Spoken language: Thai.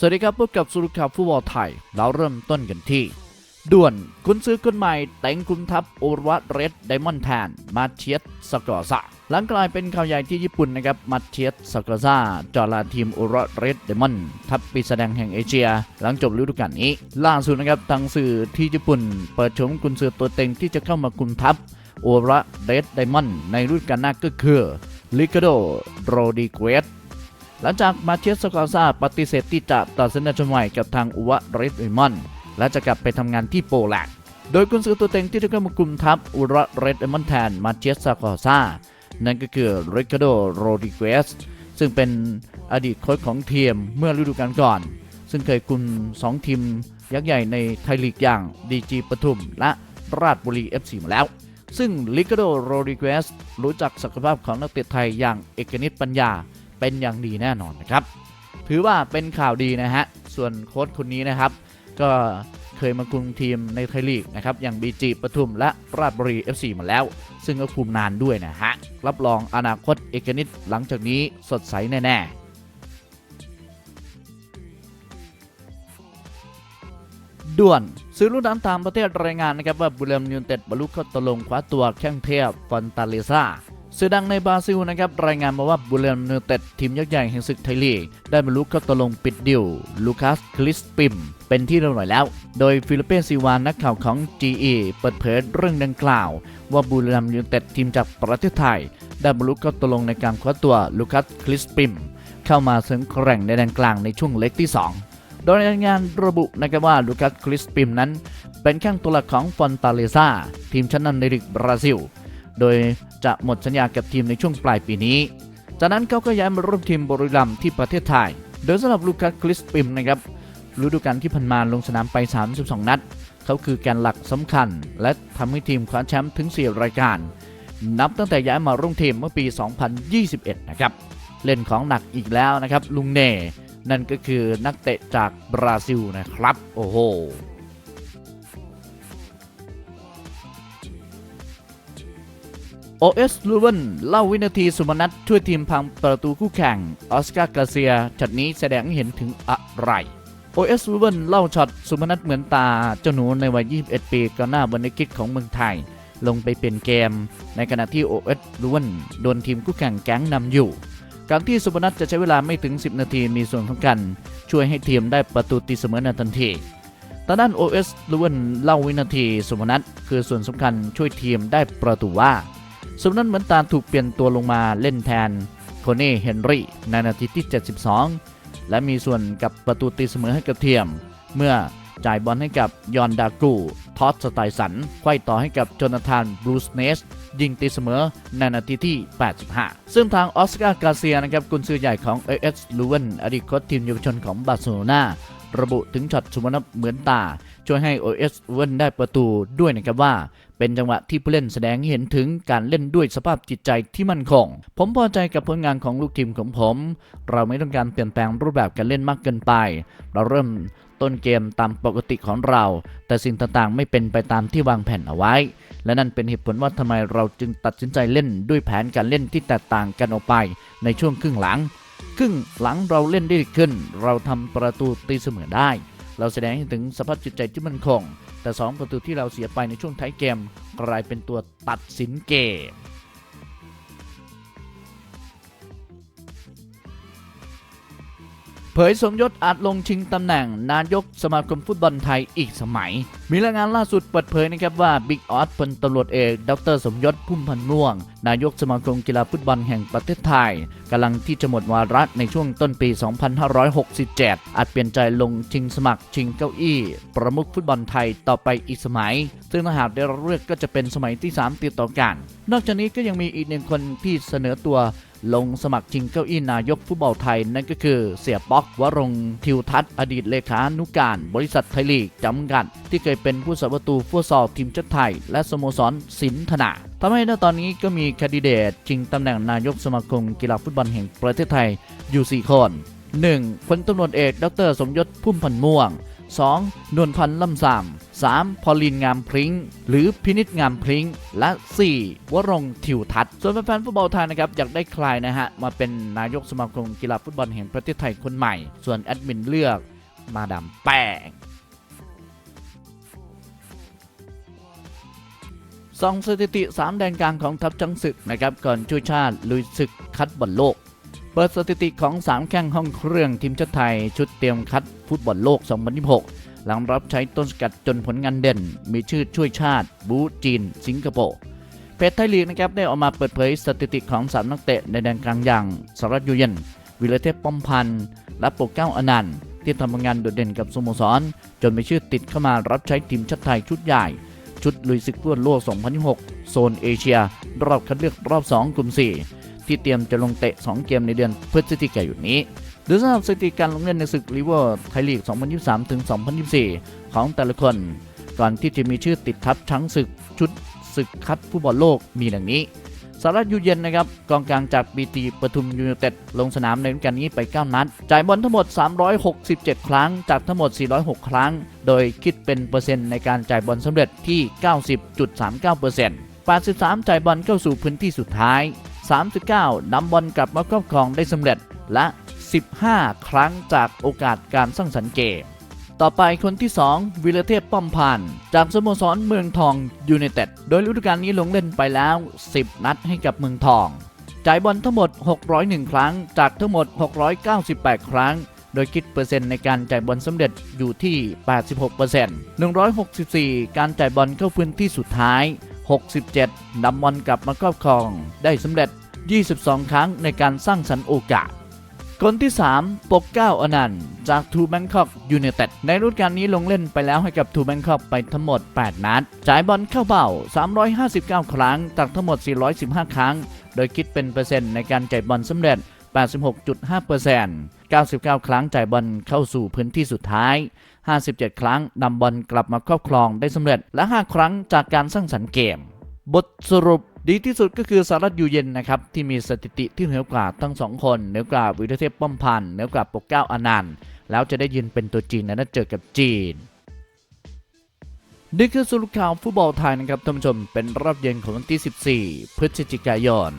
สวัสดีครับพบกับสุรุขับฟุตบอลไทย เราเริ่มต้นกันที่ ด่วนคุณซื้อคนใหม่ แต่งคุมทัพโอรวะเรดไดมอนด์แทน มาเชียสสกอร์ซาหลังกลายเป็นข่าวใหญ่ที่ญี่ปุ่นนะครับ มาเชียสสกอร์ซาจอลาทีมโอรวะเรดไดมอนด์ทัพปีแสดงแห่งเอเชีย หลังจบฤดูกาลนี้ ล่าสุดนะครับทางสื่อที่ญี่ปุ่น เปิดชมกุนซือตัวเต็งที่จะเข้ามาคุมทัพโอระเรดไดมอนด์ในฤดูกาลหน้าก็คือลิคาโดโรดิเกส หลังจากมาเชียสกอซาปฏิเสธที่จะตัดสินใจใหม่กับทางอุวะเรดวิมอนและจะกลับไปทำงานที่โปแลนด์โดยกุนซือตัวเต็งที่จะเข้ามากลุ่มทัพอุระเรดวิมอนแทนมาเชียสกอซานั่นก็คือริคาโดโรดิเกสซึ่งเป็นอดีตโค้ชของทีมเมื่อฤดูกาลก่อน ซึ่งเคยคุม2ทีมยักษ์ใหญ่ในไทยลีกอย่างดีจีปทุมและราชบุรี FC มาแล้ว ซึ่งลิคาโดโรดิเกสรู้จักศักยภาพของนักเตะไทยอย่างเอกนิตปัญญา เป็นอย่างดีแน่นอนนะครับ ถือว่าเป็นข่าวดีนะฮะ ส่วนโค้ชคนนี้นะครับ ก็เคยมาคุมทีมในไทยลีกนะครับ อย่างบีจีปทุมและราชบุรี FC มาแล้ว ซึ่งก็คุมนานด้วยนะฮะ รับรองอนาคตเอกนิตหลังจากนี้สดใสแน่ๆด่วนซื้อรุ่นน้ำตามประเทศรายงานนะครับว่าบุรีรัมย์ยูไนเต็ดบรรลุข้อตกลงคว้าตัวแข้งเทพฟอนตาเลซ่า สื่อดังในบราซิลนะครับรายงานมาว่าบุรีรัมย์ยูไนเต็ดทีมยักษ์ใหญ่แห่งศึกไทยลีกได้บรรลุข้อตกลงปิดดิวลูคัสคลิสปิม เป็นที่เรียบร้อยแล้ว โดยฟิลิปเปซิวานนักข่าวของ GE เปิดเผยเรื่องดังกล่าว ว่าบุรีรัมย์ยูไนเต็ดทีมจากประเทศไทย ได้บรรลุข้อตกลงในการคว้าตัวลูคัสคลิสปิม เข้ามาเสริมแข่งในแดนกลางในช่วงเล็กที่ 2โดยรายงานระบุนะครับว่าลูคัสคลิสปิมนั้น เป็นแข้งตัวหลักของฟอนตาเลซ่าทีมชั้นนำในลีกบราซิล โดยจะหมดสัญญากับทีมในช่วงปลายปีนี้ จากนั้นเขาก็ย้ายมาร่วมทีมบริรัมที่ประเทศไทย โดยสำหรับลูคัสคลิสปิมนะครับฤดูกาลที่ผ่านมาลงสนามไป 32 นัด เขาคือแกนหลักสำคัญ และทำให้ทีมคว้าแชมป์ถึง 4 รายการ นับตั้งแต่ย้ายมาร่วมทีมเมื่อปี 2021 นะครับ เล่นของหนักอีกแล้วนะครับลุงเน่ นั่นก็คือนักเตะจากบราซิลนะครับ โอ้โห OS ลูเวนเล่าวินาทีสุมนัทช่วยทีมพังประตูคู่แข่งออสการ์กาเซียช็อตนี้แสดงให้เห็นถึงอะไร OS ลูเวนเล่าช็อตสุมนัทเหมือนตาเจ้าหนูในวัย 21 ปีก่อนหน้าวันในคิดของเมืองไทย ลงไปเปลี่ยนเกม ในขณะที่ OS ลูเวนโดนทีมคู่แข่งแก๊งนำอยู่การที่สุพนัทจะใช้เวลาไม่ถึง 10 นาทีมีส่วนสำคัญช่วยให้ทีมได้ประตูตีเสมอในทันทีตอนนั้น OS ลูเวนเล่าวินาทีสุพนัทคือส่วนสำคัญช่วยทีมได้ประตูว่า สมนั้นเหมือนตาถูกเปลี่ยนตัวลงมาเล่นแทนโคเน่เฮนรี่ในนาทีที่ 72 และมีส่วนกับประตูตีเสมอให้กับเทียม เมื่อจ่ายบอลให้กับยอนดากูทอสสไตสันไขว้ต่อให้กับโจนาธานบรูสเนส ยิงตีเสมอในนาทีที่ 85 ซึ่งทางออสการ์กาเซียนะครับกุนซือใหญ่ของ AS ลูเวนอดีตโค้ชทีมเยาวชนของบาร์เซโลนาระบุถึงช็อตสุวรรณเหมือนตา ช่วยให้ OS เวนได้ประตูด้วยนะครับว่า เป็นจังหวะที่ผู้เล่นแสดงเห็นถึงการเล่นด้วยสภาพจิตใจที่มั่นคง ผมพอใจกับผลงานของลูกทีมของผม เราไม่ต้องการเปลี่ยนแปลงรูปแบบการเล่นมากเกินไป เราเริ่มต้นเกมตามปกติของเรา แต่สิ่งต่างๆ ไม่เป็นไปตามที่วางแผนเอาไว้ และนั่นเป็นเหตุผลว่าทำไมเราจึงตัดสินใจเล่นด้วยแผนการเล่นที่แตกต่างกันออกไปในช่วงครึ่งหลัง ครึ่งหลังเราเล่นได้ดีขึ้น เราทำประตูตีเสมอได้ เราแสดงให้ถึงสภาพจิตใจที่มันคง แต่ 2 ประตูที่เราเสียไปในช่วงท้ายเกม กลายเป็นตัวตัดสินเกม เผยสมยศอาจลงชิงตำแหน่ง นายกสมาคมฟุตบอลไทยอีกสมัย มีรายงานล่าสุดเปิดเผยนะครับว่าบิ๊กออสพลตำรวจเอกดรสมยศพุ่มพันม่วง นายกสมาคมกีฬาฟุตบอลแห่งประเทศไทยกำลังที่จะหมดวาระในช่วงต้นปี 2567 อาจเปลี่ยนใจลงชิงสมัครชิงเก้าอี้ ประมุขฟุตบอลไทยต่อไปอีกสมัย ซึ่งถ้าหากได้รับเลือกก็จะเป็นสมัยที่ 3 ติดต่อกัน นอกจากนี้ก็ยังมีอีกหนึ่งคนที่เสนอตัว ลงสมัครชิงเก้าอี้นายกฟุตบอลไทย นั่นก็คือเสียป๊อกวรงทิวทัศน์อดีตเลขานุการ บริษัทไทยลีกจำกัด ที่เคยเป็นผู้สาประตูฟุตซอลทีมชาติไทย และสโมสรสินธนาทำให้ณตอนนี้ก็มีคดิเดตชิงตำแหน่งนายกสมาคมกีฬาฟุตบอลแห่งประเทศไทยอยู่ 4 คน 1. พลตำรวจเอก ดร สมยศพุ่มพันม่วง 2. นวลพันธ์ล่ำซาม 3. พอลินงามพริ้ง หรือพินิษงามพริ้ง และ 4. วรงทิวทัศน์ส่วนแฟนฟุตบอลไทยนะครับอยากได้ใครนะฮะ มาเป็นนายกสมาคมกีฬาฟุตบอลแห่งประเทศไทยคนใหม่ ส่วนแอดมินเลือกมาดามแป้งสองสถิติ 3 แดนกลางของทัพจังศึกนะครับก่อนช่วยชาติลุยศึกคัดบอลโลก ปิดสถิติของ 3 แข้งห้องเครื่องทีมชาติไทย ชุดเตรียมคัดฟุตบอลโลก 2026 หลังรับใช้ต้นสกัดจนผลงานเด่น มีชื่อช่วยชาติ บูจีน สิงคโปร์เพจไทยลีกนะครับได้ออกมาเปิดเผยสถิติของ 3 นักเตะในแดนกลางอย่างสรัตยูเย็นวิรเทพป้อมพันธ์และโปรเก้าอนันต์ที่ทำงานโดดเด่นกับสโมสร จนมีชื่อติดเข้ามารับใช้ทีมชาติไทยชุดใหญ่ ชุดลุยศึกฟุตบอลโลก 2026 โซนเอเชีย รอบคัดเลือกรอบ 2 กลุ่ม 4 ที่เตรียมจะลงเตะ 2 เกมในเดือนพฤศจิกายนนี้โดยสำหรับสถิติการลงเล่นในศึกลีเวอร์ไทยลีก 2023 ถึง 2024 ของแต่ละคน ก่อนที่จะมีชื่อติดทับช้างศึกชุดศึกคัดฟุตบอลโลกมีดังนี้สารัตยูเย็นนะครับกองกลางจากบีตีปทุมยูไนเต็ดลงสนามในฤดูกาลนี้ไป 9 นัด จ่ายบอลทั้งหมด 367 ครั้ง จากทั้งหมด 406 ครั้ง โดยคิดเป็นเปอร์เซ็นต์ในการจ่ายบอลสำเร็จที่ 90.39% 83 จ่ายบอลเข้าสู่พื้นที่สุดท้าย 39นำบอลกลับมาครอบครองได้สำเร็จและ 15 ครั้งจากโอกาสการสร้างสรรค์เกม ต่อไปคนที่ 2 วิรเทพป้อมพันธ์จากสโมสรเมืองทองยูไนเต็ดโดยฤดูกาลนี้ลงเล่นไปแล้ว 10 นัดให้กับเมืองทองจ่ายบอลทั้งหมด 601 ครั้ง จากทั้งหมด 698 ครั้ง โดยคิดเปอร์เซ็นต์ในการจ่ายบอลสำเร็จอยู่ที่ 86% 164 การจ่ายบอลเข้าพื้นที่สุดท้าย 67นำบอลกลับมาครอบครองได้สำเร็จ 22 ครั้งในการสร้างสรรค์โอกาส คนที่ 3 ปกเก้าอนันต์จากทูแบงคอกยูไนเต็ดในฤดูกาลนี้ลงเล่นไปแล้วให้กับทูแบงคอกไปทั้งหมด 8 นัด จ่ายบอลเข้าเป้า 359 ครั้งจากทั้งหมด 415 ครั้ง โดยคิดเป็นเปอร์เซ็นต์ในการจ่ายบอลสำเร็จ 86.5% 99 ครั้งจ่ายบอลเข้าสู่พื้นที่สุดท้าย 57 ครั้งนำบอลกลับมาครอบครองได้สำเร็จ และ 5 ครั้งจากการสร้างสรรค์เกม บทสรุปดีที่สุดก็คือสารัตยูเย็นนะครับที่มีสถิติที่เหนือกว่าทั้งสองคนเหนือกว่าวิรเทพป้อมพันธ์เหนือกว่าปกเก้าอนันต์แล้วจะได้ยืนเป็นตัวจริงในนัดเจอกับจีนนี่คือสรุปข่าวฟุตบอลไทยนะครับท่านผู้ชมเป็นรอบเย็นของวันที่ 14 พฤศจิกายน